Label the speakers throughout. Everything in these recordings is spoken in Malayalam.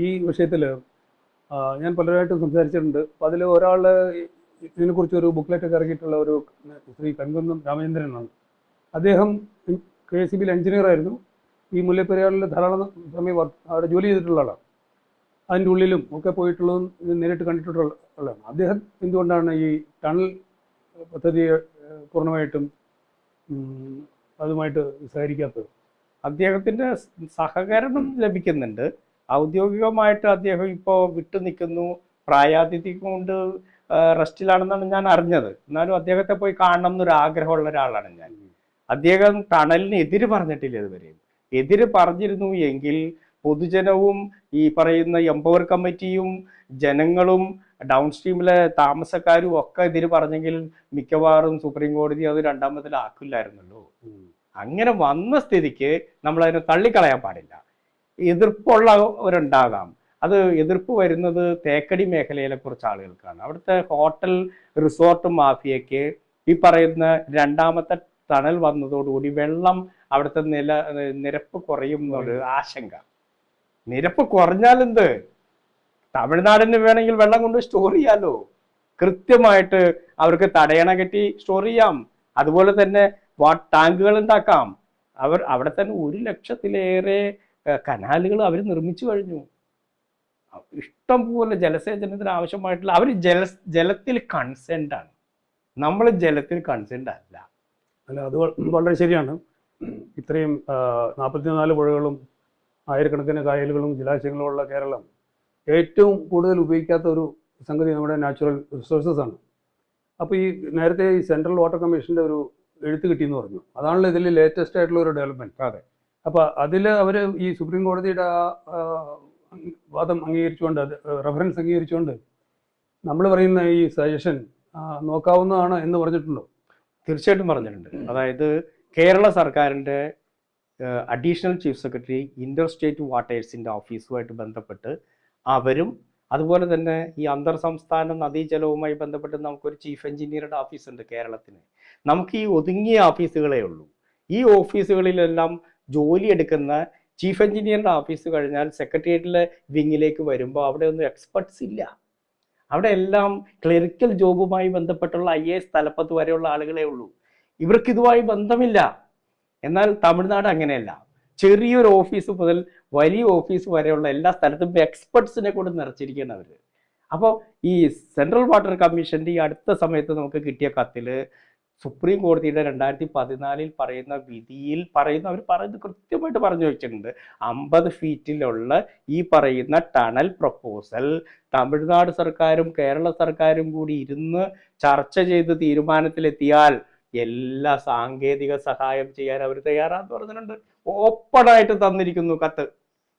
Speaker 1: ഈ വിഷയത്തിൽ ഞാൻ പലരായിട്ടും സംസാരിച്ചിട്ടുണ്ട്. അപ്പോൾ അതിൽ ഒരാൾ ഇതിനെക്കുറിച്ച് ഒരു ബുക്ക്ലെറ്റ് ഒക്കെ ഇറക്കിയിട്ടുള്ള ഒരു ശ്രീ കൺകുന്നം രാമചന്ദ്രനാണ് അദ്ദേഹം കെ എസ് ബിയിൽ എഞ്ചിനീയർ ആയിരുന്നു. ഈ മുല്ലപ്പെരിയാറിൽ ധാരാളം സമയം വർക്ക് അവിടെ ജോലി ചെയ്തിട്ടുള്ള ആളാണ്. അതിന്റെ ഉള്ളിലും ഒക്കെ പോയിട്ടുള്ളതും നേരിട്ട് കണ്ടിട്ടുള്ള ആളാണ്. അദ്ദേഹം എന്തുകൊണ്ടാണ് ഈ ടണൽ പദ്ധതി പൂർണമായിട്ടും അതുമായിട്ട് സഹകരിക്കാത്തത്?
Speaker 2: അദ്ദേഹത്തിന്റെ സഹകരണം ലഭിക്കുന്നുണ്ട്. ഔദ്യോഗികമായിട്ട് അദ്ദേഹം ഇപ്പോൾ വിട്ടു നിൽക്കുന്നു. പ്രായാതിഥി കൊണ്ട് റസ്റ്റിലാണെന്നാണ് ഞാൻ അറിഞ്ഞത്. എന്നാലും അദ്ദേഹത്തെ പോയി കാണണം എന്നൊരു ആഗ്രഹമുള്ള ഒരാളാണ് ഞാൻ. അദ്ദേഹം ടണലിന് എതിര് പറഞ്ഞിട്ടില്ല ഇതുവരെയും എതിര് പറഞ്ഞിരുന്നു എങ്കിൽ പൊതുജനവും ഈ പറയുന്ന എംപവർ കമ്മിറ്റിയും ജനങ്ങളും ഡൗൺ സ്ട്രീമിലെ താമസക്കാരും ഒക്കെ എതിര് പറഞ്ഞെങ്കിൽ മിക്കവാറും സുപ്രീം കോടതി അത് രണ്ടാമതിലാക്കില്ലായിരുന്നല്ലോ അങ്ങനെ വന്ന സ്ഥിതിക്ക് നമ്മൾ അതിനെ തള്ളിക്കളയാൻ പാടില്ല. എതിർപ്പുള്ളവരുണ്ടാകാം. അത് എതിർപ്പ് വരുന്നത് തേക്കടി മേഖലയിലെ കുറച്ച് ആളുകൾക്കാണ്. അവിടുത്തെ ഹോട്ടൽ റിസോർട്ട് മാഫിയയ്ക്ക് ഈ പറയുന്ന രണ്ടാമത്തെ തണൽ വന്നതോടുകൂടി വെള്ളം അവിടുത്തെ നില നിരപ്പ് കുറയും എന്നൊരു ആശങ്ക. നിരപ്പ് കുറഞ്ഞാലെന്ത് തമിഴ്നാടിന് വേണമെങ്കിൽ വെള്ളം കൊണ്ട് സ്റ്റോർ ചെയ്യാലോ? കൃത്യമായിട്ട് അവർക്ക് തടയണ കെട്ടി സ്റ്റോർ ചെയ്യാം. അതുപോലെ തന്നെ വാ ടാങ്കുകൾ ഉണ്ടാക്കാം. അവർ അവിടെ തന്നെ ഒരു ലക്ഷത്തിലേറെ കനാലുകൾ അവർ നിർമ്മിച്ചു കഴിഞ്ഞു. ഇഷ്ടം പോലെ ജലസേചനത്തിന് ആവശ്യമായിട്ടുള്ള അവർ ജല ജലത്തിൽ കൺസെന്റ് ആണ്. നമ്മൾ ജലത്തിൽ കൺസെന്റ് അല്ല.
Speaker 1: അല്ല അത് വളരെ ശരിയാണ്. ഇത്രയും നാൽപ്പത്തിനാല് പുഴകളും ആയിരക്കണക്കിന് കായലുകളും ജലാശയങ്ങളും ഉള്ള കേരളം ഏറ്റവും കൂടുതൽ ഉപയോഗിക്കാത്ത ഒരു സംഗതി നമ്മുടെ നാച്ചുറൽ റിസോഴ്സസ് ആണ്. അപ്പോൾ ഈ നേരത്തെ ഈ സെൻട്രൽ വാട്ടർ കമ്മീഷന്റെ ഒരു എഴുത്ത് കിട്ടിയെന്ന് പറഞ്ഞു. അതാണല്ലോ ഇതിൽ ലേറ്റസ്റ്റ് ആയിട്ടുള്ള ഒരു ഡെവലപ്മെന്റ്
Speaker 2: അതെ.
Speaker 1: അപ്പോൾ അതിൽ അവർ ഈ സുപ്രീം കോടതിയുടെ ആ വാദം അംഗീകരിച്ചുകൊണ്ട് അത് റെഫറൻസ് അംഗീകരിച്ചുകൊണ്ട് നമ്മൾ പറയുന്ന ഈ സജഷൻ നോക്കാവുന്നതാണ് എന്ന് പറഞ്ഞിട്ടുണ്ടോ?
Speaker 2: തീർച്ചയായിട്ടും പറഞ്ഞിട്ടുണ്ട്. അതായത് കേരള സർക്കാരിന്റെ additional chief secretary inter state വാട്ടേഴ്സിന്റെ ഓഫീസുമായിട്ട് ബന്ധപ്പെട്ട് അവരും അതുപോലെ തന്നെ ഈ അന്തർ സംസ്ഥാന നദീജലവുമായി ബന്ധപ്പെട്ട് നമുക്കൊരു ചീഫ് എഞ്ചിനീയറുടെ ഓഫീസുണ്ട് കേരളത്തിന്. നമുക്ക് ഈ ഒതുങ്ങിയ ഓഫീസുകളേ ഉള്ളൂ. ഈ ഓഫീസുകളിലെല്ലാം ജോലി എടുക്കുന്ന ചീഫ് എഞ്ചിനീയറുടെ ഓഫീസ് കഴിഞ്ഞാൽ സെക്രട്ടേറിയറ്റിലെ വിങ്ങിലേക്ക് വരുമ്പോൾ അവിടെ ഒന്നും എക്സ്പെർട്സ് ഇല്ല. അവിടെ എല്ലാം ക്ലറിക്കൽ ജോബുമായി ബന്ധപ്പെട്ടുള്ള ഐ എ എസ് തലപ്പത്ത് വരെയുള്ള ആളുകളെ ഉള്ളൂ. ഇവർക്ക് ഇതുമായി ബന്ധമില്ല. എന്നാൽ തമിഴ്നാട് അങ്ങനെയല്ല. ചെറിയൊരു ഓഫീസ് മുതൽ വലിയ ഓഫീസ് വരെയുള്ള എല്ലാ സ്ഥലത്തും എക്സ്പെർട്സിനെ കൊണ്ട് നിറച്ചിരിക്കുകയാണ് അവർ അപ്പോൾ ഈ സെൻട്രൽ വാട്ടർ കമ്മീഷന്റെ ഈ അടുത്ത സമയത്ത് നമുക്ക് കിട്ടിയ കത്തിൽ സുപ്രീം കോടതിയുടെ രണ്ടായിരത്തി പതിനാലിൽ പറയുന്ന വിധിയിൽ പറയുന്ന അവർ പറയുന്നത് കൃത്യമായിട്ട് പറഞ്ഞു വെച്ചിട്ടുണ്ട്. അമ്പത് ഫീറ്റിലുള്ള ഈ പറയുന്ന ടണൽ പ്രപ്പോസൽ തമിഴ്നാട് സർക്കാരും കേരള സർക്കാരും കൂടി ഇരുന്ന് ചർച്ച ചെയ്ത് തീരുമാനത്തിലെത്തിയാൽ എല്ലാ സാങ്കേതിക സഹായം ചെയ്യാൻ അവർ തയ്യാറാന്ന് പറഞ്ഞിട്ടുണ്ട്. ഓപ്പണായിട്ട് തന്നിരിക്കുന്നു കത്ത്.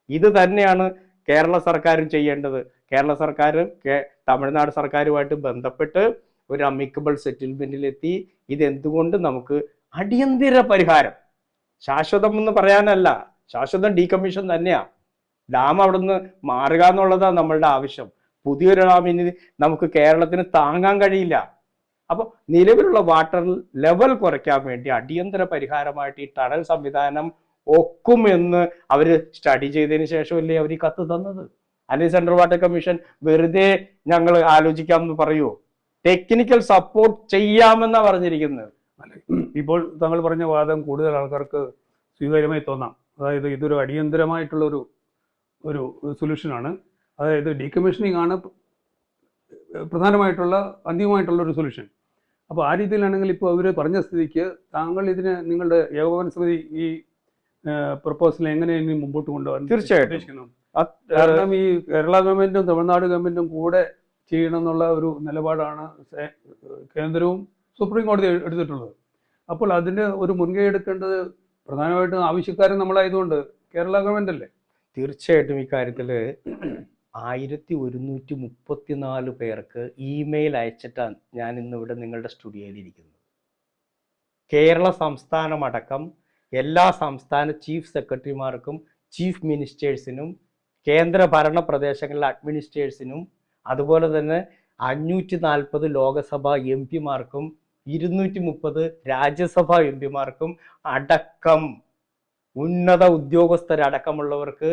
Speaker 2: ഇത് തന്നെയാണ് കേരള സർക്കാരും ചെയ്യേണ്ടത്. കേരള സർക്കാർ തമിഴ്നാട് സർക്കാരുമായിട്ട് ബന്ധപ്പെട്ട് ഒരു അമിക്കബിൾ സെറ്റിൽമെന്റിലെത്തി ഇതെന്തുകൊണ്ട് നമുക്ക് അടിയന്തര പരിഹാരം? ശാശ്വതം എന്ന് പറയാനല്ല. ശാശ്വതം ഡീകമ്മീഷൻ തന്നെയാ. ഡാം അവിടെ നിന്ന് മാറുക എന്നുള്ളതാണ് നമ്മളുടെ ആവശ്യം. പുതിയൊരു ഡാം ഇനി നമുക്ക് കേരളത്തിന് താങ്ങാൻ കഴിയില്ല. അപ്പോൾ നിലവിലുള്ള വാട്ടർ ലെവൽ കുറയ്ക്കാൻ വേണ്ടി അടിയന്തര പരിഹാരമായിട്ട് ഈ ടണൽ സംവിധാനം ഒക്കുമെന്ന് അവർ സ്റ്റഡി ചെയ്തതിന് ശേഷമല്ലേ അവർ ഈ കത്ത് തന്നത്? അല്ലെങ്കിൽ സെൻട്രൽ വാട്ടർ കമ്മീഷൻ വെറുതെ ഞങ്ങൾ ആലോചിക്കാം എന്ന് പറയുമോ ടെക്നിക്കൽ സപ്പോർട്ട് ചെയ്യാമെന്നാണ് പറഞ്ഞിരിക്കുന്നത്.
Speaker 1: ഇപ്പോൾ താങ്കൾ പറഞ്ഞ വാദം കൂടുതൽ ആൾക്കാർക്ക് സ്വീകാര്യമായി തോന്നാം. അതായത് ഇതൊരു അടിയന്തരമായിട്ടുള്ള ഒരു ഒരു സൊല്യൂഷനാണ് അതായത് ഡീകമ്മീഷനിങ് ആണ് പ്രധാനമായിട്ടുള്ള അന്തിമമായിട്ടുള്ള ഒരു സൊല്യൂഷൻ അപ്പോൾ ആ രീതിയിലാണെങ്കിൽ ഇപ്പോൾ അവർ പറഞ്ഞ സ്ഥിതിക്ക് താങ്കൾ ഇതിന് നിങ്ങളുടെ ഏകോപന സമിതി ഈ പ്രപ്പോസൽ എങ്ങനെ ഇനി മുമ്പോട്ട് കൊണ്ടുപോകാൻ
Speaker 2: തീർച്ചയായിട്ടും.
Speaker 1: കാരണം ഈ കേരള ഗവൺമെന്റും തമിഴ്നാട് ഗവൺമെന്റും കൂടെ ചെയ്യണം എന്നുള്ള ഒരു നിലപാടാണ് കേന്ദ്രവും സുപ്രീം കോടതി എടുത്തിട്ടുള്ളത്. അപ്പോൾ അതിന് ഒരു മുൻകൈ എടുക്കേണ്ടത് പ്രധാനമായിട്ടും ആവശ്യക്കാരൻ നമ്മളായതുകൊണ്ട് കേരള ഗവൺമെന്റ് അല്ലേ
Speaker 2: തീർച്ചയായിട്ടും ഇക്കാര്യത്തിൽ ആയിരത്തി ഒരുന്നൂറ്റി മുപ്പത്തിനാല് പേർക്ക് ഇമെയിൽ അയച്ചിട്ടാണ് ഞാൻ ഇന്നിവിടെ നിങ്ങളുടെ സ്റ്റുഡിയോയിൽ ഇരിക്കുന്നത് കേരള സംസ്ഥാനമടക്കം എല്ലാ സംസ്ഥാന ചീഫ് സെക്രട്ടറിമാർക്കും ചീഫ് മിനിസ്റ്റേഴ്സിനും കേന്ദ്ര ഭരണ പ്രദേശങ്ങളിലെ അഡ്മിനിസ്ട്രേഴ്സിനും അതുപോലെ തന്നെ അഞ്ഞൂറ്റി നാൽപ്പത് ലോകസഭാ എം പിമാർക്കും ഇരുന്നൂറ്റി മുപ്പത് രാജ്യസഭാ എം പിമാർക്കും അടക്കം ഉന്നത ഉദ്യോഗസ്ഥരടക്കമുള്ളവർക്ക്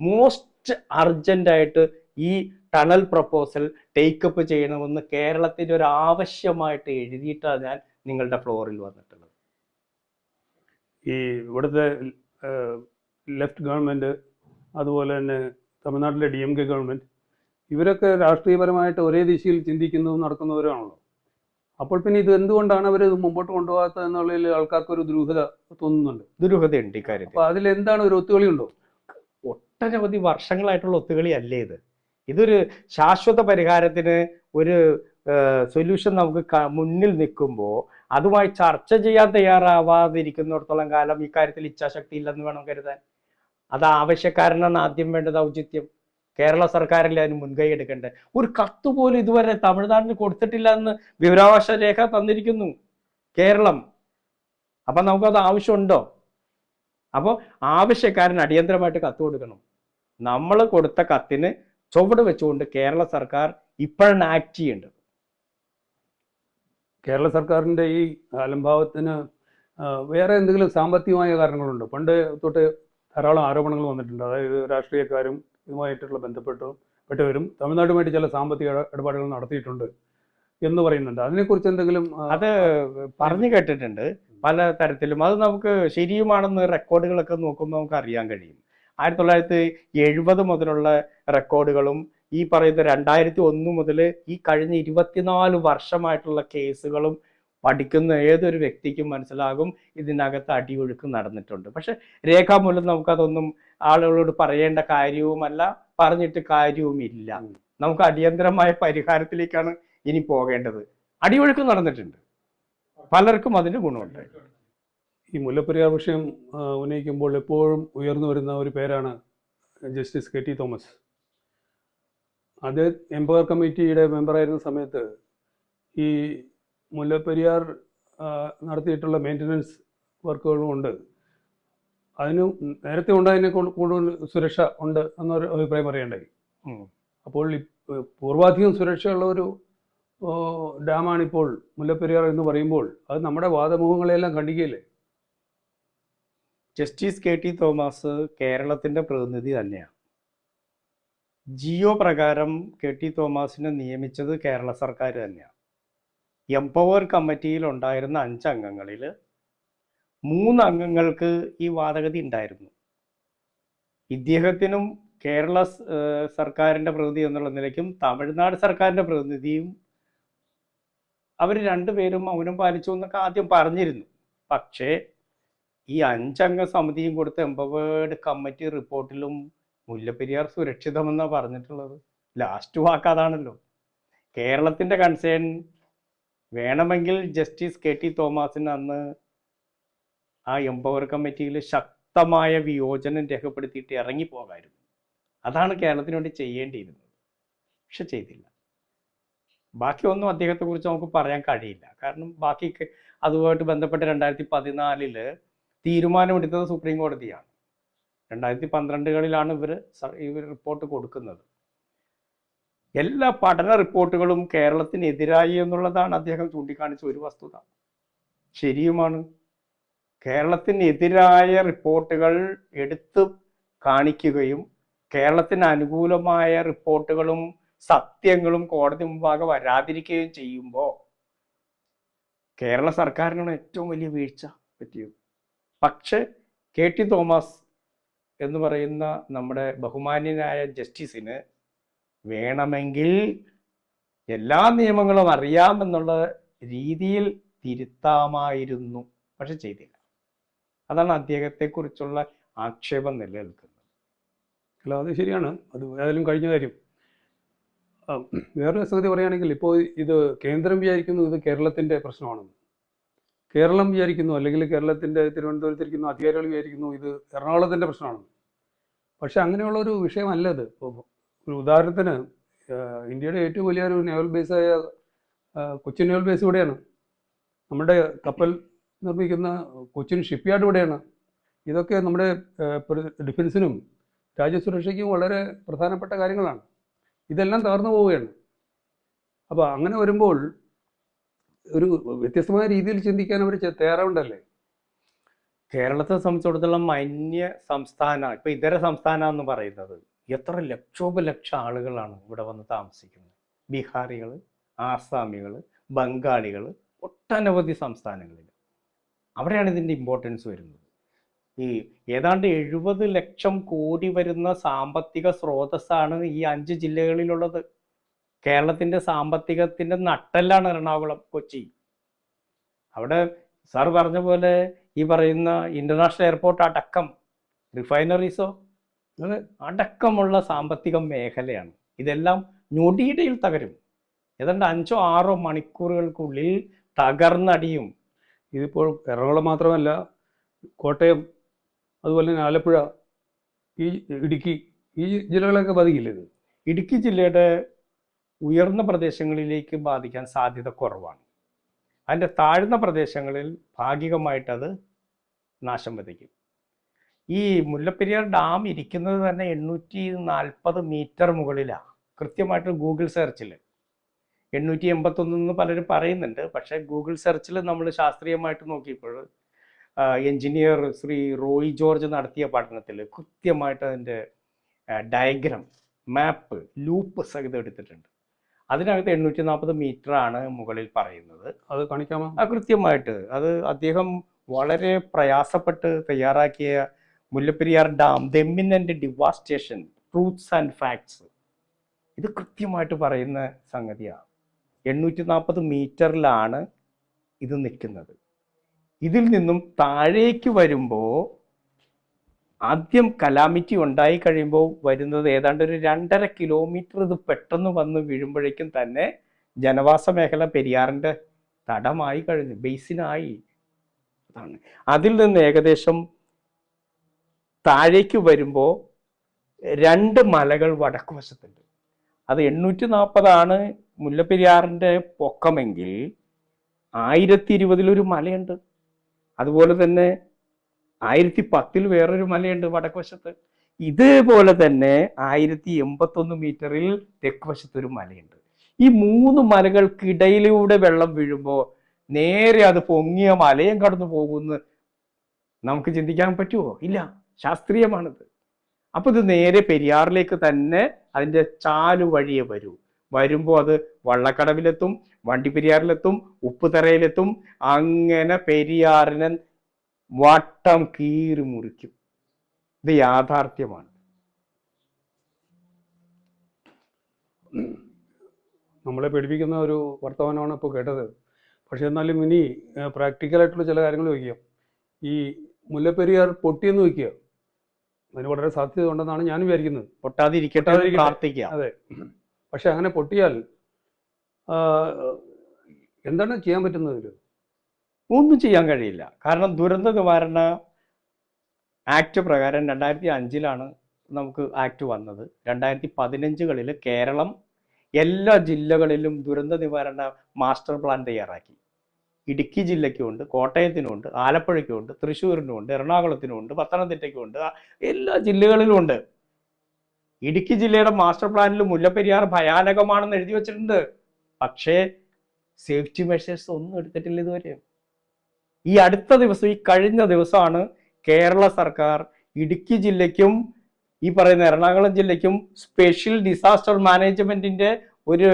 Speaker 2: മോസ്റ്റ് അർജന്റായിട്ട് ഈ ടണൽ പ്രപ്പോസൽ ടേക്കപ്പ് ചെയ്യണമെന്ന് കേരളത്തിന്റെ ഒരു ആവശ്യമായിട്ട് എഴുതിയിട്ടാണ് ഞാൻ നിങ്ങളുടെ ഫ്ലോറിൽ വന്നിട്ടുള്ളത്.
Speaker 1: ഈ ഇവിടുത്തെ ലെഫ്റ്റ് ഗവൺമെന്റ് അതുപോലെ തന്നെ തമിഴ്നാട്ടിലെ ഡി എം കെ ഗവൺമെന്റ് ഇവരൊക്കെ രാഷ്ട്രീയപരമായിട്ട് ഒരേ ദിശയിൽ ചിന്തിക്കുന്നതും നടക്കുന്നവരാണല്ലോ. അപ്പോൾ പിന്നെ ഇത് എന്തുകൊണ്ടാണ് അവർ മുമ്പോട്ട് കൊണ്ടുപോകാത്തത് എന്നുള്ളതിൽ ആൾക്കാർക്ക് ഒരു ദുരൂഹത തോന്നുന്നുണ്ട്.
Speaker 2: ദുരൂഹതയുണ്ട് ഇക്കാര്യം
Speaker 1: അപ്പൊ അതിൽ എന്താണ് ഒരു ഒത്തുകളി ഉണ്ടോ
Speaker 2: ഒട്ടനവധി വർഷങ്ങളായിട്ടുള്ള ഒത്തുകളി അല്ലേ ഇത്? ഇതൊരു ശാശ്വത പരിഹാരത്തിന് ഒരു സൊല്യൂഷൻ നമുക്ക് മുന്നിൽ നിൽക്കുമ്പോൾ അതുമായി ചർച്ച ചെയ്യാൻ തയ്യാറാവാതിരിക്കുന്നിടത്തോളം കാലം ഇക്കാര്യത്തിൽ ഇച്ഛാശക്തി ഇല്ലെന്ന് വേണം കരുതാൻ. അത് ആവശ്യക്കാരനാണ് ആദ്യം വേണ്ടത് ഔചിത്യം. കേരള സർക്കാരിൽ അതിന് മുൻകൈ എടുക്കേണ്ടത് ഒരു കത്ത് പോലും ഇതുവരെ തമിഴ്നാടിന് കൊടുത്തിട്ടില്ല എന്ന് വിവരാവകാശ രേഖ തന്നിരിക്കുന്നു കേരളം. അപ്പൊ നമുക്കത് ആവശ്യമുണ്ടോ? അപ്പോൾ ആവശ്യക്കാരൻ അടിയന്തരമായിട്ട് കത്ത് കൊടുക്കണം. നമ്മൾ കൊടുത്ത കത്തിന് ചുവട് വെച്ചുകൊണ്ട് കേരള സർക്കാർ ഇപ്പോഴാണ് ആക്ട് ചെയ്യേണ്ടത്.
Speaker 1: കേരള സർക്കാരിന്റെ ഈ അലംഭാവത്തിന് വേറെ എന്തെങ്കിലും സാമ്പത്തികമായ കാരണങ്ങളുണ്ടോ? പണ്ട് തൊട്ട് ധാരാളം ആരോപണങ്ങൾ വന്നിട്ടുണ്ട്. അതായത് രാഷ്ട്രീയക്കാരും ഇതുമായിട്ടുള്ള ബന്ധപ്പെട്ട് പെട്ടവരും തമിഴ്നാടുമായിട്ട് ചില സാമ്പത്തിക ഇടപാടുകൾ നടത്തിയിട്ടുണ്ട് എന്ന് പറയുന്നുണ്ട്. അതിനെക്കുറിച്ച് എന്തെങ്കിലും
Speaker 2: അത് പറഞ്ഞു കേട്ടിട്ടുണ്ട് പല തരത്തിലും. അത് നമുക്ക് ശരിയുമാണെന്ന് റെക്കോർഡുകളൊക്കെ നോക്കുമ്പോൾ നമുക്ക് അറിയാൻ കഴിയും. ആയിരത്തി തൊള്ളായിരത്തി എഴുപത് മുതലുള്ള റെക്കോർഡുകളും ഈ പറയുന്ന രണ്ടായിരത്തി ഒന്ന് മുതൽ ഈ കഴിഞ്ഞ ഇരുപത്തിനാല് വർഷമായിട്ടുള്ള കേസുകളും പഠിക്കുന്ന ഏതൊരു വ്യക്തിക്കും മനസ്സിലാകും. ഇതിനകത്ത് അടിയൊഴുക്ക് നടന്നിട്ടുണ്ട്. പക്ഷെ രേഖാമൂലം നമുക്കതൊന്നും ആളുകളോട് പറയേണ്ട കാര്യവുമല്ല പറഞ്ഞിട്ട് കാര്യവുമില്ല. നമുക്ക് അടിയന്തരമായ പരിഹാരത്തിലേക്കാണ് ഇനി പോകേണ്ടത്. അടിയൊഴുക്ക് നടന്നിട്ടുണ്ട്. പലർക്കും അതിന് ഗുണമുണ്ട്.
Speaker 1: ഈ മുല്ലപ്പെരിയാർ വിഷയം ഉന്നയിക്കുമ്പോൾ എപ്പോഴും ഉയർന്നു വരുന്ന ഒരു പേരാണ് ജസ്റ്റിസ് കെ ടി തോമസ്. അത് എംപവർ കമ്മിറ്റിയുടെ മെമ്പറായിരുന്ന സമയത്ത് ഈ മുല്ലപ്പെരിയാർ നടത്തിയിട്ടുള്ള മെയിന്റനൻസ് വർക്കുകളുമുണ്ട് അതിന് നേരത്തെ ഉണ്ടായതിനെ കൂടുതൽ സുരക്ഷ ഉണ്ട് എന്നൊരു അഭിപ്രായം പറയണ്ടായി അപ്പോൾ പൂർവാധികം സുരക്ഷയുള്ള ഒരു ഡാമാണിപ്പോൾ മുല്ലപ്പെരിയാർ എന്ന് പറയുമ്പോൾ അത് നമ്മുടെ വാദമുഖങ്ങളെല്ലാം കണ്ടിക്കുകയില്ലേ
Speaker 2: ജസ്റ്റിസ് കെ ടി തോമസ് കേരളത്തിന്റെ പ്രതിനിധി തന്നെയാണ്. ജിയോ പ്രകാരം കെ ടി തോമസിനെ നിയമിച്ചത് കേരള സർക്കാർ തന്നെയാണ്. എംപവർ കമ്മിറ്റിയിൽ ഉണ്ടായിരുന്ന അഞ്ച് അംഗങ്ങളിൽ മൂന്ന് അംഗങ്ങൾക്ക് ഈ വാദഗതി ഉണ്ടായിരുന്നു. ഇദ്ദേഹത്തിനും കേരള സർക്കാരിന്റെ പ്രതിനിധി എന്നുള്ള നിലയ്ക്കും തമിഴ്നാട് സർക്കാരിന്റെ പ്രതിനിധിയും അവർ രണ്ടുപേരും മൗനം പാലിച്ചു എന്നൊക്കെ ആദ്യം പറഞ്ഞിരുന്നു. പക്ഷേ ഈ അഞ്ചംഗ സമിതിയും കൊടുത്ത എംപവേർഡ് കമ്മിറ്റി റിപ്പോർട്ടിലും മുല്ലപ്പെരിയാർ സുരക്ഷിതമെന്നാണ് പറഞ്ഞിട്ടുള്ളത്. ലാസ്റ്റ് വാക്ക് അതാണല്ലോ. കേരളത്തിന്റെ കൺസേൺ വേണമെങ്കിൽ ജസ്റ്റിസ് കെ ടി തോമസിന് അന്ന് ആ എംപവർ കമ്മിറ്റിയിൽ ശക്തമായ വിയോജനം രേഖപ്പെടുത്തിയിട്ട് ഇറങ്ങിപ്പോകായിരുന്നു. അതാണ് കേരളത്തിന് വേണ്ടി ചെയ്യേണ്ടിയിരുന്നത്. പക്ഷെ ചെയ്തില്ല. ബാക്കിയൊന്നും അദ്ദേഹത്തെ കുറിച്ച് നമുക്ക് പറയാൻ കഴിയില്ല. കാരണം ബാക്കി അതുമായിട്ട് ബന്ധപ്പെട്ട് രണ്ടായിരത്തി പതിനാലിൽ തീരുമാനമെടുത്തത് സുപ്രീം കോടതിയാണ്. രണ്ടായിരത്തി പന്ത്രണ്ടുകളിലാണ് ഇവർ ഇവർ റിപ്പോർട്ട് കൊടുക്കുന്നത്. എല്ലാ പഠന റിപ്പോർട്ടുകളും കേരളത്തിനെതിരായി എന്നുള്ളതാണ് അദ്ദേഹം ചൂണ്ടിക്കാണിച്ച ഒരു വസ്തുത. ശരിയുമാണ്. കേരളത്തിനെതിരായ റിപ്പോർട്ടുകൾ എടുത്ത് കാണിക്കുകയും കേരളത്തിന് അനുകൂലമായ റിപ്പോർട്ടുകളും സത്യങ്ങളും കോടതി മുമ്പാകെ വരാതിരിക്കുകയും ചെയ്യുമ്പോൾ കേരള സർക്കാരിനാണ് ഏറ്റവും വലിയ വീഴ്ച പറ്റിയത്. പക്ഷെ കെ ടി തോമസ് എന്ന് പറയുന്ന നമ്മുടെ ബഹുമാന്യനായ ജസ്റ്റിസിന് വേണമെങ്കിൽ എല്ലാ നിയമങ്ങളും അറിയാമെന്നുള്ള രീതിയിൽ തിരുത്താമായിരുന്നു. പക്ഷെ ചെയ്തില്ല. അതാണ് അദ്ദേഹത്തെക്കുറിച്ചുള്ള ആക്ഷേപം നിലനിൽക്കുന്നത്.
Speaker 1: അല്ല അത് ശരിയാണ്. അത് ഏതായാലും കഴിഞ്ഞ കാര്യം. വേറൊരു സംഗതി പറയുകയാണെങ്കിൽ ഇപ്പോൾ ഇത് കേന്ദ്രം വിചാരിക്കുന്നു ഇത് കേരളത്തിന്റെ പ്രശ്നമാണെന്ന് കേരളം വിചാരിക്കുന്നു അല്ലെങ്കിൽ കേരളത്തിന്റെ തിരുവനന്തപുരത്തിരിക്കുന്ന അധികാരികൾ വിചാരിക്കുന്നു ഇത് എറണാകുളത്തിന്റെ പ്രശ്നമാണെന്ന് പക്ഷെ അങ്ങനെയുള്ള ഒരു വിഷയമല്ല ഇത്. ഒരു ഉദാഹരണത്തിന് ഇന്ത്യയുടെ ഏറ്റവും വലിയ ഒരു നേവൽ ബേസായ കൊച്ചിൻ നേവൽ ബേസ് ഇവിടെയാണ്. നമ്മുടെ കപ്പൽ നിർമ്മിക്കുന്ന കൊച്ചിൻ ഷിപ്പ്യാർഡ് ഇവിടെയാണ്. ഇതൊക്കെ നമ്മുടെ ഡിഫൻസിനും രാജ്യസുരക്ഷയ്ക്കും വളരെ പ്രധാനപ്പെട്ട കാര്യങ്ങളാണ്. ഇതെല്ലാം തകർന്നു പോവുകയാണ്. അപ്പോൾ അങ്ങനെ വരുമ്പോൾ ഒരു വ്യത്യസ്തമായ രീതിയിൽ ചിന്തിക്കാൻ അവർ തയ്യാറാവുണ്ടല്ലേ?
Speaker 2: കേരളത്തെ സംബന്ധിച്ചിടത്തോളം അന്യ സംസ്ഥാന ഇപ്പം ഇതര സംസ്ഥാനം എന്ന് പറയുന്നത് എത്ര ലക്ഷോപലക്ഷം ആളുകളാണ് ഇവിടെ വന്ന് താമസിക്കുന്നത്. ബീഹാറികൾ ആസാമികൾ ബംഗാളികൾ ഒട്ടനവധി സംസ്ഥാനങ്ങളിൽ. അവിടെയാണ് ഇതിന്റെ ഇമ്പോർട്ടൻസ് വരുന്നത്. ഈ ഏതാണ്ട് എഴുപത് ലക്ഷം കോടി വരുന്ന സാമ്പത്തിക സ്രോതസ്സാണ് ഈ അഞ്ച് ജില്ലകളിലുള്ളത്. കേരളത്തിന്റെ സാമ്പത്തികത്തിന്റെ നട്ടെല്ലാണ് എറണാകുളം കൊച്ചി. അവിടെ സാർ പറഞ്ഞ പോലെ ഈ പറയുന്ന ഇന്റർനാഷണൽ എയർപോർട്ട് അടക്കം. റിഫൈനറീസോ. അടക്കമുള്ള സാമ്പത്തിക മേഖലയാണ്. ഇതെല്ലാം ഞൊടിയിടയിൽ തകരും. ഏതാണ്ട് അഞ്ചോ ആറോ മണിക്കൂറുകൾക്കുള്ളിൽ തകർന്നടിയും.
Speaker 1: ഇതിപ്പോൾ എറണാകുളം മാത്രമല്ല കോട്ടയം അതുപോലെ തന്നെ ആലപ്പുഴ ഈ ഇടുക്കി ഈ ജില്ലകളൊക്കെ ബാധിക്കില്ല ഇത്?
Speaker 2: ഇടുക്കി ജില്ലയുടെ ഉയർന്ന പ്രദേശങ്ങളിലേക്ക് ബാധിക്കാൻ സാധ്യത കുറവാണ്. അതിന്റെ താഴ്ന്ന പ്രദേശങ്ങളിൽ ഭാഗികമായിട്ടത് നാശം വിതയ്ക്കും ഈ മുല്ലപ്പെരിയാർ ഡാം ഇരിക്കുന്നത് തന്നെ എണ്ണൂറ്റി നാൽപ്പത് മീറ്റർ മുകളിലാണ് കൃത്യമായിട്ട് ഗൂഗിൾ സെർച്ചിൽ എണ്ണൂറ്റി എൺപത്തൊന്ന് പലരും പറയുന്നുണ്ട്. പക്ഷേ ഗൂഗിൾ സെർച്ചിൽ നമ്മൾ ശാസ്ത്രീയമായിട്ട് നോക്കിയപ്പോൾ എഞ്ചിനീയർ ശ്രീ റോയ് ജോർജ് നടത്തിയ പഠനത്തിൽ കൃത്യമായിട്ട് അതിന്റെ ഡയഗ്രാം മാപ്പ് ലൂപ്പ് സഹിതം എടുത്തിട്ടുണ്ട്. അതിനകത്ത് എണ്ണൂറ്റി നാൽപ്പത് മീറ്റർ ആണ് മുകളിൽ പറയുന്നത്.
Speaker 1: അത് കാണിക്കാമോ?
Speaker 2: കൃത്യമായിട്ട്. അത് അദ്ദേഹം വളരെ പ്രയാസപ്പെട്ട് തയ്യാറാക്കിയ മുല്ലപ്പെരിയാർ ഡാം ദെമ്മിനന്റ് ഡിവാസ്റ്റേഷൻ ട്രൂത്ത്സ് ആൻഡ് ഫാക്ട്സ്. ഇത് കൃത്യമായിട്ട് പറയുന്ന സംഗതിയാണ്. എണ്ണൂറ്റി നാൽപ്പത് മീറ്ററിലാണ് ഇത് നിൽക്കുന്നത്. ഇതിൽ നിന്നും താഴേക്ക് വരുമ്പോൾ ആദ്യം കലാമിറ്റി ഉണ്ടായി കഴിയുമ്പോൾ വരുന്നത് ഏതാണ്ട് ഒരു രണ്ടര കിലോമീറ്റർ ഇത് പെട്ടെന്ന് വന്ന് വീഴുമ്പോഴേക്കും തന്നെ ജനവാസ മേഖല പെരിയാറിന്റെ തടമായി കഴിഞ്ഞു ബേസിനായി. അതാണ്. അതിൽ നിന്ന് ഏകദേശം താഴേക്ക് വരുമ്പോൾ രണ്ട് മലകൾ വടക്ക് വശത്തുണ്ട്. അത് എണ്ണൂറ്റി നാൽപ്പതാണ് മുല്ലപ്പെരിയാറിന്റെ പൊക്കമെങ്കിൽ ആയിരത്തി ഇരുപതിലൊരു മലയുണ്ട്. അതുപോലെ തന്നെ ആയിരത്തി പത്തിൽ വേറൊരു മലയുണ്ട് വടക്ക് വശത്ത്. ഇതേപോലെ തന്നെ ആയിരത്തി എൺപത്തൊന്ന് മീറ്ററിൽ തെക്ക് വശത്തൊരു മലയുണ്ട്. ഈ മൂന്ന് മലകൾക്കിടയിലൂടെ വെള്ളം വീഴുമ്പോൾ നേരെ അത് പൊങ്ങിയ മലയും കടന്നു പോകുമെന്ന് നമുക്ക് ചിന്തിക്കാൻ പറ്റുമോ ഇല്ല. ശാസ്ത്രീയമാണിത്. അപ്പൊ ഇത് നേരെ പെരിയാറിലേക്ക് തന്നെ അതിന്റെ ചാലു വഴിയെ വരൂ. വരുമ്പോൾ അത് വള്ളക്കടവിലെത്തും വണ്ടിപ്പെരിയാറിലെത്തും ഉപ്പുതറയിലെത്തും. അങ്ങനെ പെരിയാറിനെ വട്ടം കീറി മുറിക്കും. ഇത് യാഥാർത്ഥ്യമാണ്.
Speaker 1: നമ്മളെ പേടിപ്പിക്കുന്ന ഒരു വർത്തമാനമാണ് ഇപ്പോൾ കേട്ടത്. പക്ഷെ എന്നാലും ഇനി പ്രാക്ടിക്കലായിട്ടുള്ള ചില കാര്യങ്ങൾ വയ്ക്കുക. ഈ മുല്ലപ്പെരിയാർ പൊട്ടിയെന്ന് വയ്ക്കുക. അതിന് വളരെ സാധ്യത ഉണ്ടെന്നാണ് ഞാൻ വിചാരിക്കുന്നത്.
Speaker 2: പൊട്ടാതിരിക്കട്ടെ പ്രാർത്ഥിക്കുക
Speaker 1: അതെ. പക്ഷെ അങ്ങനെ പൊട്ടിയാൽ എന്താണ് ചെയ്യാൻ പറ്റുന്നത്
Speaker 2: ഒന്നും ചെയ്യാൻ കഴിയില്ല. കാരണം ദുരന്ത നിവാരണ ആക്ട് പ്രകാരം രണ്ടായിരത്തി അഞ്ചിലാണ് നമുക്ക് ആക്ട് വന്നത്. രണ്ടായിരത്തി പതിനഞ്ചുകളിൽ കേരളം എല്ലാ ജില്ലകളിലും ദുരന്ത നിവാരണ മാസ്റ്റർ പ്ലാൻ തയ്യാറാക്കി. ഇടുക്കി ഉണ്ട് തൃശ്ശൂരിനും ഉണ്ട് എറണാകുളത്തിനും ഉണ്ട് പത്തനംതിട്ടയ്ക്കുമുണ്ട് ഉണ്ട് എല്ലാ ജില്ലകളിലും ഉണ്ട് ഇടുക്കി ജില്ലയുടെ മാസ്റ്റർ പ്ലാനിൽ മുല്ലപ്പെരിയാർ ഭയാനകമാണെന്ന് എഴുതി വെച്ചിട്ടുണ്ട്. പക്ഷേ സേഫ്റ്റി മെഷേഴ്സ് ഒന്നും എടുത്തിട്ടില്ല ഇതുവരെ. ഈ അടുത്ത ദിവസം ഈ കഴിഞ്ഞ ദിവസമാണ് കേരള സർക്കാർ ഇടുക്കി ജില്ലയ്ക്കും ഈ പറയുന്ന എറണാകുളം ജില്ലയ്ക്കും സ്പെഷ്യൽ ഡിസാസ്റ്റർ മാനേജ്മെന്റിന്റെ ഒരു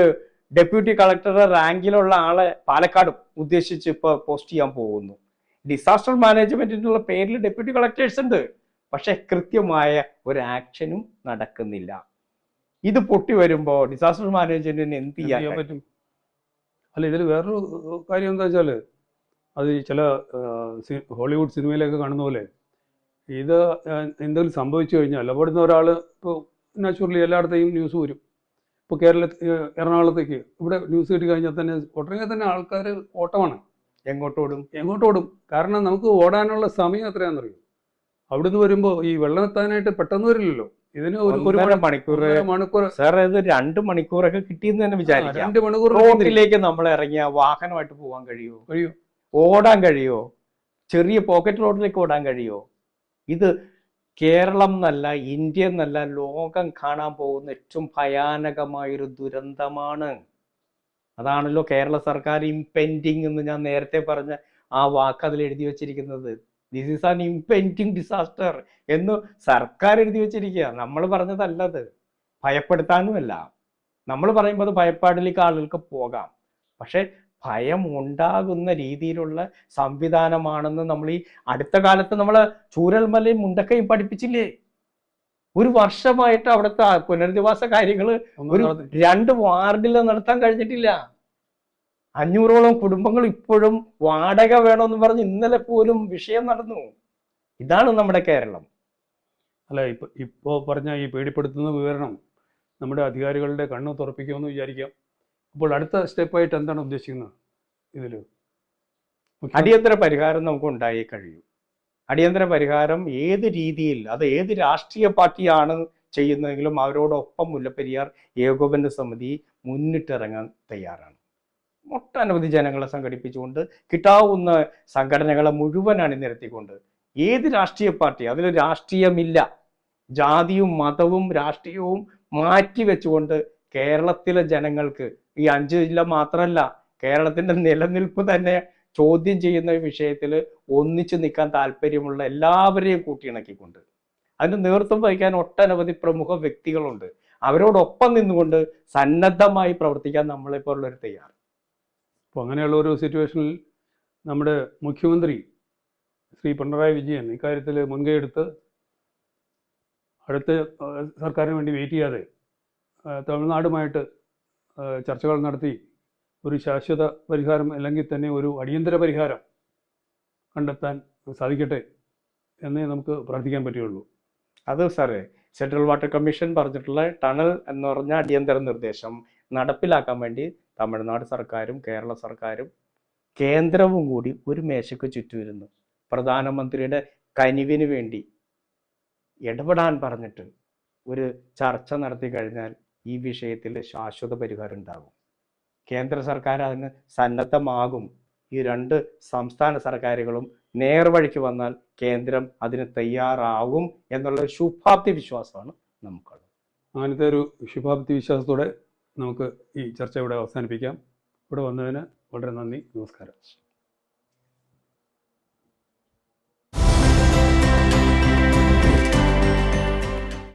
Speaker 2: ഡെപ്യൂട്ടി കളക്ടറുടെ റാങ്കിലുള്ള ആളെ പാലക്കാട് ഉദ്ദേശിച്ച് ഇപ്പൊ പോസ്റ്റ് ചെയ്യാൻ പോകുന്നു. ഡിസാസ്റ്റർ മാനേജ്മെന്റിനുള്ള പേരിൽ ഡെപ്യൂട്ടി കളക്ടേഴ്സ് ഉണ്ട്. പക്ഷെ കൃത്യമായ ഒരു ആക്ഷനും നടക്കുന്നില്ല. ഇത് പൊട്ടി വരുമ്പോ ഡിസാസ്റ്റർ മാനേജ്മെന്റിന് എന്ത് ചെയ്യാൻ
Speaker 1: പറ്റും? അല്ല ഇതിൽ വേറൊരു കാര്യം എന്താ വെച്ചാൽ അത് ചില ഹോളിവുഡ് സിനിമയിലൊക്കെ കാണുന്ന പോലെ ഇത് എന്തെങ്കിലും സംഭവിച്ചു കഴിഞ്ഞാൽ അവിടുന്ന് ഒരാൾ ഇപ്പോൾ നാച്ചുറലി എല്ലായിടത്തെയും ന്യൂസ് വരും. ഇപ്പോൾ കേരളത്തിൽ എറണാകുളത്തേക്ക്. ഇവിടെ ന്യൂസ് കിട്ടി കഴിഞ്ഞാൽ തന്നെ ഉടനെ തന്നെ ആൾക്കാർ ഓട്ടമാണ്.
Speaker 2: എങ്ങോട്ടോടും
Speaker 1: എങ്ങോട്ട് ഓടും? കാരണം നമുക്ക് ഓടാനുള്ള സമയം എത്രയാണെന്നറിയും? അവിടുന്ന് വരുമ്പോൾ ഈ വെള്ളം എത്താനായിട്ട് പെട്ടെന്ന് വരില്ലല്ലോ. ഇതിന് ഒരു
Speaker 2: മണിക്കൂർ
Speaker 1: മണിക്കൂർ.
Speaker 2: സാർ ഇത് രണ്ട് മണിക്കൂറൊക്കെ കിട്ടിയെന്ന് തന്നെ വിചാരിക്കാം.
Speaker 1: രണ്ട് മണിക്കൂർ
Speaker 2: റോഡിലേക്ക് നമ്മൾ ഇറങ്ങിയ വാഹനമായിട്ട് പോകാൻ കഴിയുമോ
Speaker 1: കഴിയും.
Speaker 2: ഓടാൻ കഴിയുമോ ചെറിയ പോക്കറ്റ് റോഡിലേക്ക് ഓടാൻ കഴിയുമോ ഇത് കേരളം എന്നല്ല ഇന്ത്യ എന്നല്ല ലോകം കാണാൻ പോകുന്ന ഏറ്റവും ഭയാനകമായൊരു ദുരന്തമാണ്. അതാണല്ലോ കേരള സർക്കാർ ഇംപെൻഡിങ് എന്ന് ഞാൻ നേരത്തെ പറഞ്ഞ ആ വാക്ക് അതിൽ എഴുതി വെച്ചിരിക്കുന്നത്. This is an impending disaster എന്ന് സർക്കാർ എഴുതി വെച്ചിരിക്കുക. നമ്മൾ പറഞ്ഞതല്ലത്. ഭയപ്പെടുത്താനുമല്ല. നമ്മൾ പറയുമ്പോൾ അത് ഭയപ്പാടിലേക്ക് ആളുകൾക്ക് പോകാം. പക്ഷെ ഭയം ഉണ്ടാകുന്ന രീതിയിലുള്ള സംവിധാനമാണെന്ന് നമ്മൾ ഈ അടുത്ത കാലത്ത് നമ്മൾ ചൂരൽമലയും മുണ്ടക്കയും പഠിപ്പിച്ചില്ലേ? ഒരു വർഷമായിട്ട് അവിടുത്തെ പുനരധിവാസ കാര്യങ്ങൾ ഒരു രണ്ട് വാർഡിൽ നടത്താൻ കഴിഞ്ഞിട്ടില്ല. അഞ്ഞൂറോളം കുടുംബങ്ങൾ ഇപ്പോഴും വാടക വേണമെന്ന് പറഞ്ഞ് ഇന്നലെ പോലും വിഷയം നടന്നു. ഇതാണ് നമ്മുടെ കേരളം.
Speaker 1: അല്ല ഇപ്പൊ ഇപ്പോ പറഞ്ഞ ഈ പേടിപ്പെടുത്തുന്ന വിവരണം നമ്മുടെ അധികാരികളുടെ കണ്ണ് തുറപ്പിക്കുമെന്ന് വിചാരിക്കാം. അപ്പോൾ അടുത്ത സ്റ്റെപ്പായിട്ട് എന്താണ് ഉദ്ദേശിക്കുന്നത് ഇതിൽ?
Speaker 2: അടിയന്തര പരിഹാരം നമുക്ക് ഉണ്ടായി കഴിയും. അടിയന്തര പരിഹാരം ഏത് രീതിയിൽ അത് ഏത് രാഷ്ട്രീയ പാർട്ടിയാണ് ചെയ്യുന്നതെങ്കിലും അവരോടൊപ്പം മുല്ലപ്പെരിയാർ ഏകോപന സമിതി മുന്നിട്ടിറങ്ങാൻ തയ്യാറാണ്. ഒട്ടനവധി ജനങ്ങളെ സംഘടിപ്പിച്ചുകൊണ്ട് കിട്ടാവുന്ന സംഘടനകളെ മുഴുവൻ അണിനിരത്തിക്കൊണ്ട് ഏത് രാഷ്ട്രീയ പാർട്ടി അതിൽ രാഷ്ട്രീയമില്ല ജാതിയും മതവും രാഷ്ട്രീയവും മാറ്റി വെച്ചുകൊണ്ട് കേരളത്തിലെ ജനങ്ങൾക്ക് ഈ അഞ്ച് ജില്ല മാത്രമല്ല കേരളത്തിന്റെ നിലനിൽപ്പ് തന്നെ ചോദ്യം ചെയ്യുന്ന വിഷയത്തിൽ ഒന്നിച്ചു നിൽക്കാൻ താല്പര്യമുള്ള എല്ലാവരെയും കൂട്ടിയിണക്കിക്കൊണ്ട്. അതിന് നേതൃത്വം വഹിക്കാൻ ഒട്ടനവധി പ്രമുഖ വ്യക്തികളുണ്ട്. അവരോടൊപ്പം നിന്നുകൊണ്ട് സന്നദ്ധമായി പ്രവർത്തിക്കാൻ നമ്മളെപ്പോലുള്ളവർ തയ്യാർ
Speaker 1: അപ്പോൾ അങ്ങനെയുള്ള ഒരു സിറ്റുവേഷനിൽ നമ്മുടെ മുഖ്യമന്ത്രി ശ്രീ പിണറായി വിജയൻ ഇക്കാര്യത്തിൽ മുൻകൈയെടുത്ത് അടുത്ത സർക്കാരിന് വേണ്ടി വെയിറ്റ് ചെയ്യാതെ തമിഴ്നാടുമായിട്ട് ചർച്ചകൾ നടത്തി ഒരു ശാശ്വത പരിഹാരം അല്ലെങ്കിൽ തന്നെ ഒരു അടിയന്തര പരിഹാരം കണ്ടെത്താൻ സാധിക്കട്ടെ എന്നേ നമുക്ക് പ്രാർത്ഥിക്കാൻ പറ്റുകയുള്ളൂ.
Speaker 2: അത് സാറേ സെൻട്രൽ വാട്ടർ കമ്മീഷൻ പറഞ്ഞിട്ടുള്ള ടണൽ എന്ന് പറഞ്ഞ അടിയന്തര നിർദ്ദേശം നടപ്പിലാക്കാൻ വേണ്ടി തമിഴ്നാട് സർക്കാരും കേരള സർക്കാരും കേന്ദ്രവും കൂടി ഒരു മേശയ്ക്ക് ചുറ്റുമിരുന്നു. പ്രധാനമന്ത്രിയുടെ കനിവിന് വേണ്ടി ഇടപെടാൻ പറഞ്ഞിട്ട് ഒരു ചർച്ച നടത്തി കഴിഞ്ഞാൽ ഈ വിഷയത്തിൽ ശാശ്വത പരിഹാരം ഉണ്ടാകും. കേന്ദ്ര സർക്കാർ അതിന് സന്നദ്ധമാകും. ഈ രണ്ട് സംസ്ഥാന സർക്കാരുകളും നേർവഴിക്ക് വന്നാൽ കേന്ദ്രം അതിന് തയ്യാറാകും എന്നുള്ള ശുഭാപ്തി വിശ്വാസമാണ് നമുക്കുള്ളത്.
Speaker 1: അങ്ങനത്തെ ഒരു ശുഭാപ്തി വിശ്വാസത്തോടെ നമുക്ക് ഈ ചർച്ച ഇവിടെ അവസാനിപ്പിക്കാം. ഇവിടെ വന്നതിന് വളരെ നന്ദി. നമസ്കാരം.